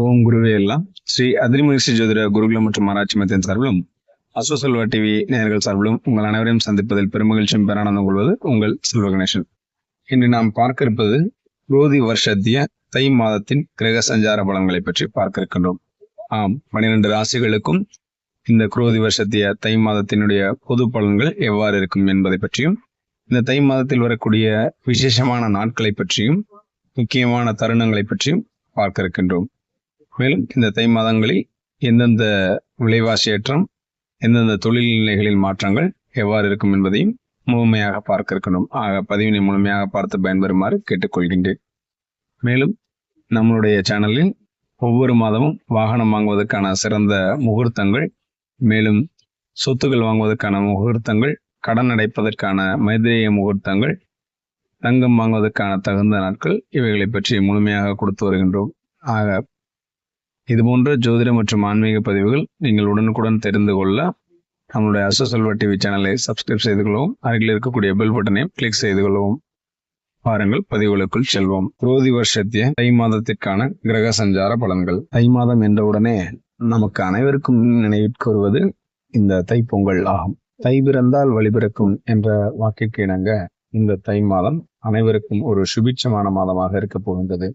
ஓம் குருவே எல்லாம். ஸ்ரீ அதிரிமகிழ்ச்சி ஜோதிட குருகுலம் மற்றும் ஆராய்ச்சி மையத்தின் சார்பிலும் அசோசல்வா டிவி நேர்கள் சார்பிலும் உங்கள் அனைவரையும் சந்திப்பதில் பெருமகிழ்ச்சியும் பேரானந்தம் கொள்வது உங்கள் செல்வ கணேசன். இன்று நாம் பார்க்க இருப்பது குரோதி வருஷத்திய தை மாதத்தின் கிரக சஞ்சார பலன்களை பற்றி பார்க்க இருக்கின்றோம். ஆம் பனிரெண்டு ராசிகளுக்கும் இந்த குரோதி வருஷத்திய தை மாதத்தினுடைய பொது பலன்கள் எவ்வாறு இருக்கும் என்பதை பற்றியும் இந்த தை மாதத்தில் வரக்கூடிய விசேஷமான நாட்களை பற்றியும் முக்கியமான தருணங்களை பற்றியும் பார்க்க இருக்கின்றோம். மேலும் இந்த தை மாதங்களில் எந்தெந்த விலைவாசி ஏற்றம் எந்தெந்த தொழில் நிலைகளில் மாற்றங்கள் எவ்வாறு இருக்கும் என்பதையும் முழுமையாக பார்க்க இருக்கணும் ஆக பதிவினை முழுமையாக பார்த்து பயன்பெறுமாறு கேட்டுக்கொள்கின்றேன். மேலும் நம்மளுடைய சேனலில் ஒவ்வொரு மாதமும் வாகனம் வாங்குவதற்கான சிறந்த முகூர்த்தங்கள் மேலும் சொத்துக்கள் வாங்குவதற்கான முகூர்த்தங்கள் கடன் அடைப்பதற்கான மைதிரேய முகூர்த்தங்கள் தங்கம் வாங்குவதற்கான தகுந்த நாட்கள் இவைகளை பற்றி முழுமையாக கொடுத்து வருகின்றோம். ஆக இதுபோன்ற ஜோதிட மற்றும் ஆன்மீக பதிவுகள் நீங்கள் உடனுக்குடன் தெரிந்து கொள்ள நம்மளுடைய அசோசல்வா டிவி சேனலை சப்ஸ்கிரைப் செய்து கொள்ளவும் அருகில் இருக்கக்கூடிய பெல் பட்டனையும் கிளிக் செய்து கொள்ளவும். பாருங்கள் பதிவுகளுக்குள் செல்வோம். குரோதி வருஷத்திய தை மாதத்திற்கான கிரக சஞ்சார பலன்கள். தை மாதம் என்றவுடனே நமக்கு அனைவருக்கும் நினைவிற்கு வருவது இந்த தைப்பொங்கல் ஆகும். தை பிறந்தால் வழிபிறக்கும் என்ற வாக்கிற்கு இணங்க இந்த தை மாதம் அனைவருக்கும் ஒரு சுபிட்சமான மாதமாக இருக்க போகின்றது.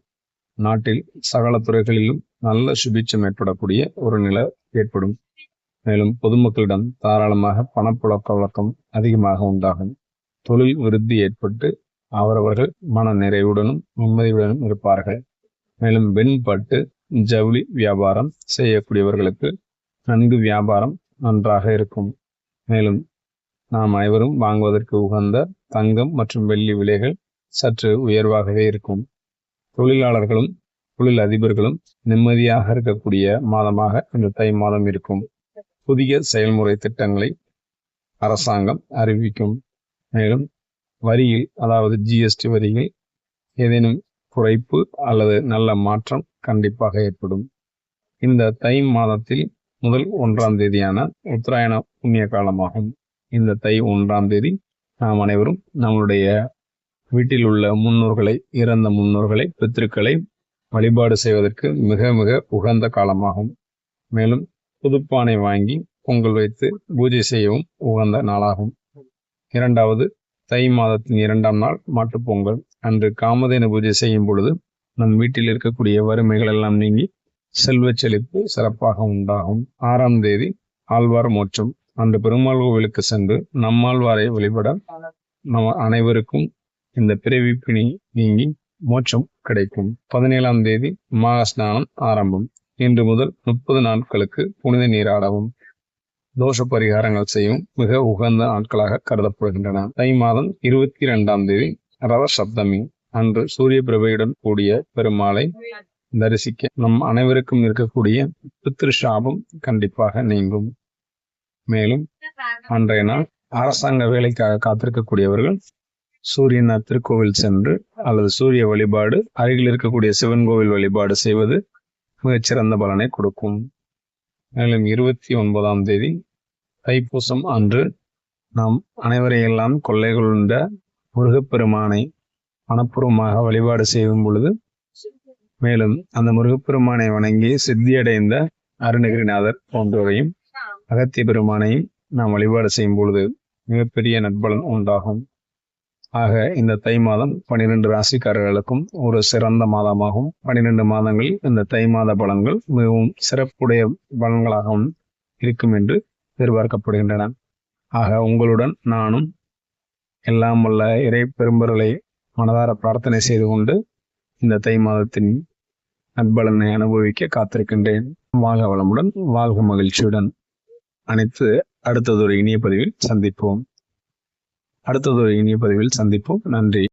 நாட்டில் சகல துறைகளிலும் நல்ல சுபீட்சம் ஏற்படக்கூடிய ஒரு நிலை ஏற்படும். மேலும் பொதுமக்களிடம் தாராளமாக பணப்புழக்க வழக்கம் அதிகமாக உண்டாகும். தொழில் விருத்தி ஏற்பட்டு அவரவர்கள் மன நிறைவுடனும் நிம்மதியுடனும் இருப்பார்கள். மேலும் வெண்பட்டு ஜவுளி வியாபாரம் செய்யக்கூடியவர்களுக்கு நன்கு வியாபாரம் நன்றாக இருக்கும். மேலும் நாம் அனைவரும் வாங்குவதற்கு உகந்த தங்கம் மற்றும் வெள்ளி விலைகள் சற்று உயர்வாகவே இருக்கும். தொழிலாளர்களும் தொழில் அதிபர்களும் நிம்மதியாக இருக்கக்கூடிய மாதமாக இந்த தை மாதம் இருக்கும். புதிய செயல்முறை திட்டங்களை அரசாங்கம் அறிவிக்கும். மேலும் வரியில் அதாவது ஜிஎஸ்டி வரியில் ஏதேனும் குறைப்பு அல்லது நல்ல மாற்றம் கண்டிப்பாக ஏற்படும். இந்த தை மாதத்தில் முதல் ஒன்றாம் தேதியான உத்தராயண புண்ணிய காலமாகும். இந்த தை ஒன்றாம் தேதி நாம் அனைவரும் நம்மளுடைய வீட்டில் உள்ள முன்னோர்களை இறந்த முன்னோர்களை பித்திருக்களை வழிபாடு செய்வதற்கு மிக மிக உகந்த காலமாகும். மேலும் புதுப்பானை வாங்கி பொங்கல் வைத்து பூஜை செய்யவும் உகந்த நாளாகும். இரண்டாவது தை மாதத்தின் இரண்டாம் நாள் மாட்டுப் பொங்கல். அன்று காமதேன பூஜை செய்யும் பொழுது நம் வீட்டில் இருக்கக்கூடிய வறுமைகள் எல்லாம் நீங்கி செல்வ செழிப்பு சிறப்பாக உண்டாகும். ஆறாம் தேதி ஆழ்வார் மோட்சம். அன்று பெருமாள் கோவிலுக்கு சென்று நம்மாழ்வாரை வழிபட நம் அனைவருக்கும் இந்த பிறவி பிணி நீங்கி மோட்சம் கிடைக்கும். பதினேழாம் தேதி மகாஸ்நானம் ஆரம்பம். இன்று முதல் முப்பது நாட்களுக்கு புனித நீராடவும் தோஷ பரிகாரங்கள் செய்யும் மிக உகந்த நாட்களாக கருதப்படுகின்றன. தை மாதம் இருபத்தி இரண்டாம் தேதி ரவ சப்தமி. அன்று சூரிய பிரபையுடன் கூடிய பெருமாளை தரிசிக்க நம் அனைவருக்கும் இருக்கக்கூடிய பித்ரு சாபம் கண்டிப்பாக நீங்கும். மேலும் அன்றைய நாள் அரசாங்க வேலைக்காக காத்திருக்கக்கூடியவர்கள் சூரியனார் திருக்கோவில் சென்று அல்லது சூரிய வழிபாடு அருகில் இருக்கக்கூடிய சிவன் கோவில் வழிபாடு செய்வது மிகச்சிறந்த பலனை கொடுக்கும். மேலும் இருபத்தி ஒன்பதாம் தேதி தைப்பூசம் அன்று நாம் அனைவரையெல்லாம் கொள்ளை கொண்ட முருகப்பெருமானை மனப்பூர்வமாக வழிபாடு செய்யும் பொழுது மேலும் அந்த முருகப்பெருமானை வணங்கி சித்தியடைந்த அருணகிரிநாதர் போன்றவரையும் அகத்திய பெருமானையும் நாம் வழிபாடு செய்யும் பொழுது மிகப்பெரிய நட்பலன் உண்டாகும். ஆக இந்த தை மாதம் பனிரெண்டு ராசிக்காரர்களுக்கும் ஒரு சிறந்த மாதமாகும் பனிரெண்டு மாதங்களில் இந்த தை மாத பலன்கள் மிகவும் சிறப்புடைய பலன்களாகவும் இருக்கும் என்று எதிர்பார்க்கப்படுகின்றன. ஆக உங்களுடன் நானும் எல்லாம் வல்ல இறை பெரும்பொருளை மனதார பிரார்த்தனை செய்து கொண்டு இந்த தை மாதத்தின் நற்பலனை அனுபவிக்க காத்திருக்கின்றேன். வாழ்க வளமுடன் வாழ்க மகிழ்ச்சியுடன். அனைத்து அடுத்ததொரு இனிய பதிவில் சந்திப்போம். அடுத்ததொரு இனிய பதிவில் சந்திப்போம். நன்றி.